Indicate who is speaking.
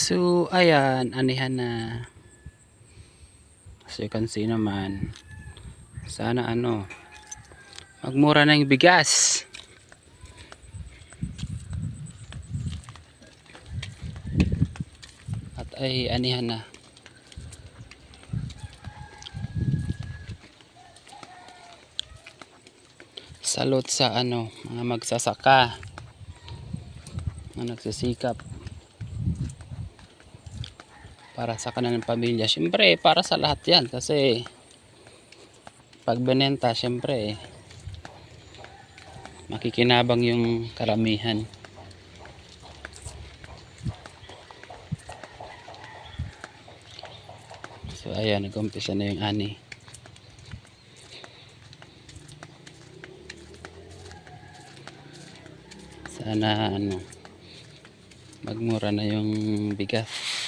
Speaker 1: So, ayan, anihan na. As you can see naman, sana ano, magmura na yung bigas. At ay anihan na. Salot sa ano, mga magsasaka na nagsisikap para sa kanilang pamilya. Siyempre, para sa lahat yan kasi pag benenta, siyempre makikinabang yung karamihan. So, ayan, nag-umpisa na yung ani. Sana, ano, magmura na yung bigas.